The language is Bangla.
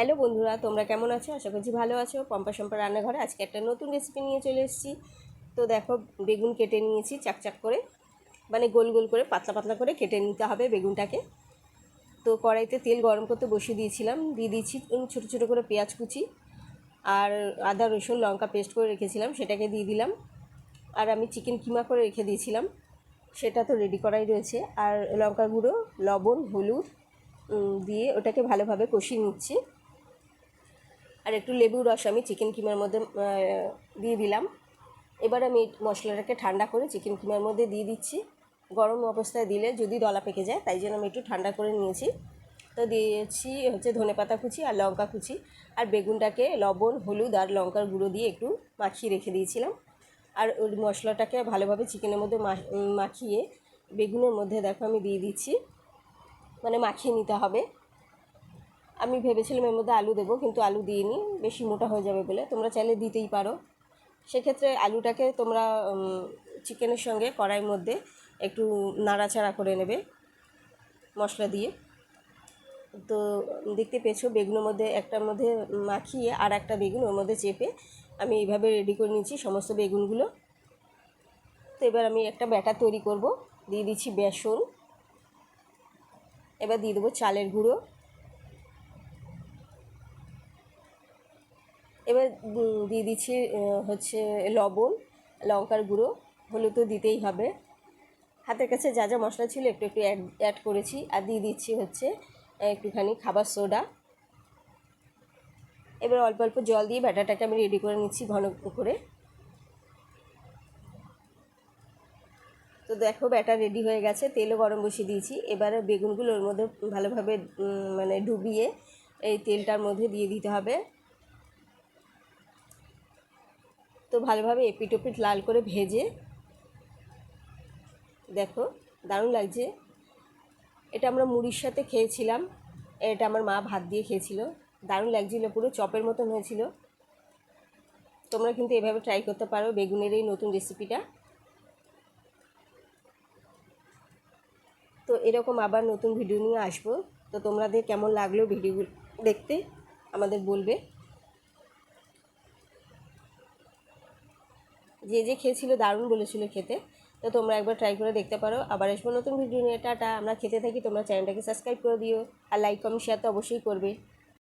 হ্যালো বন্ধুরা, তোমরা কেমন আছো? আশা করছি ভালো আছো। পম্পা সম্পা রান্নাঘরে আজকে একটা নতুন রেসিপি নিয়ে চলে এসেছি। তো দেখো, বেগুন কেটে নিয়েছি চাকচাক করে। মানে গোল গোল করে, পাতলা পাতলা করে কেটে নিতে হবে বেগুনটাকে। তো কড়াইতে তেল গরম করতে বসিয়ে দিয়েছিলাম। দিয়ে দিয়েছি ছোটো ছোটো করে পেঁয়াজ কুচি আর আদা, রসুন, লঙ্কা পেস্ট করে রেখেছিলাম, সেটাকে দিয়ে দিলাম। আর আমি চিকেন কিমা করে রেখে দিয়েছিলাম। সেটা তো রেডি করাই রয়েছে। আর লঙ্কা গুঁড়ো, লবণ, হলুদ দিয়ে ওটাকে ভালোভাবে কষিয়ে নিচ্ছি। আর একটু লেবুর রস আমি চিকেন কিমার মধ্যে দিয়ে দিলাম। এবার আমি মশলাটাকে ঠান্ডা করে চিকেন কিমার মধ্যে দিয়ে দিচ্ছি। গরম অবস্থায় দিলে যদি দলা পেকে যায়, তাই জন্য আমি একটু ঠান্ডা করে নিয়েছি। তো দিয়েছি হচ্ছে ধনে পাতা কুচি আর লঙ্কা কুচি। আর বেগুনটাকে লবণ, হলুদ আর লঙ্কার গুঁড়ো দিয়ে একটু মাখিয়ে রেখে দিয়েছিলাম। আর ওই মশলাটাকে ভালোভাবে চিকেনের মধ্যে মাখিয়ে বেগুনের মধ্যে দেখো আমি দিয়ে দিচ্ছি। মানে মাখিয়ে নিতে হবে। আমি ভেবেছিলাম এর মধ্যে আলু দেবো, কিন্তু আলু দিইনি। বেশি মোটা হয়ে যাবে বলে। তোমরা চাইলে দিতেই পারো। সেক্ষেত্রে আলুটাকে তোমরা চিকেনের সঙ্গে কড়াইয়ের মধ্যে একটু নাড়াচাড়া করে নেবে মশলা দিয়ে। তো দেখতে পেয়েছ, বেগুনের মধ্যে একটার মধ্যে মাখিয়ে আর একটা বেগুন ওর মধ্যে চেপে আমি এইভাবে রেডি করে নিয়েছি সমস্ত বেগুনগুলো। তো এবার আমি একটা ব্যাটার তৈরি করব। দিয়ে দিচ্ছি বেসন। এবার দিয়ে দেবো চালের গুঁড়ো। এবার দিয়ে দিচ্ছি হচ্ছে লবণ, লঙ্কার গুঁড়ো, হলুদ তো দিতেই হবে। হাতের কাছে যা যা মশলা ছিল একটু একটু অ্যাড অ্যাড করেছি। আর দিয়ে দিচ্ছি হচ্ছে একটুখানি খাবার সোডা। এবার অল্প অল্প জল দিয়ে ব্যাটারটাকে আমি রেডি করে নিচ্ছি ঘন করে। তো দেখো, ব্যাটার রেডি হয়ে গেছে। তেলও গরম বসিয়ে দিয়েছি। এবারে বেগুনগুলো ওর মধ্যে ভালোভাবে মানে ডুবিয়ে এই তেলটার মধ্যে দিয়ে দিতে হবে। তো ভালোভাবে এপিট ওপিট লাল করে ভেজে, দেখো দারুণ লাগছে। এটা আমরা মুড়ির সাথে খেয়েছিলাম, এটা আমার মা ভাত দিয়ে খেয়েছিল, দারুণ লাগছিল, পুরো চপের মতন হয়েছিল। তোমরা কিন্তু এভাবে ট্রাই করতে পারো বেগুনের এই নতুন রেসিপিটা তো এরকম আবার নতুন ভিডিও নিয়ে আসব। তো তোমাদের কেমন লাগল ভিডিওগুলো দেখতে আমাদের বলবে। যে যে খেয়েছিল দারুণ বলেছিল খেতে। তো তোমরা একবার ট্রাই করে দেখতে পারো। আবার আসব নতুন ভিডিও নিয়ে। টাটা। আমরা খেতে থাকি। তোমরা চ্যানেলটাকে সাবস্ক্রাইব করে দিও। আর লাইক কমেন্ট শেয়ার তো অবশ্যই করবে।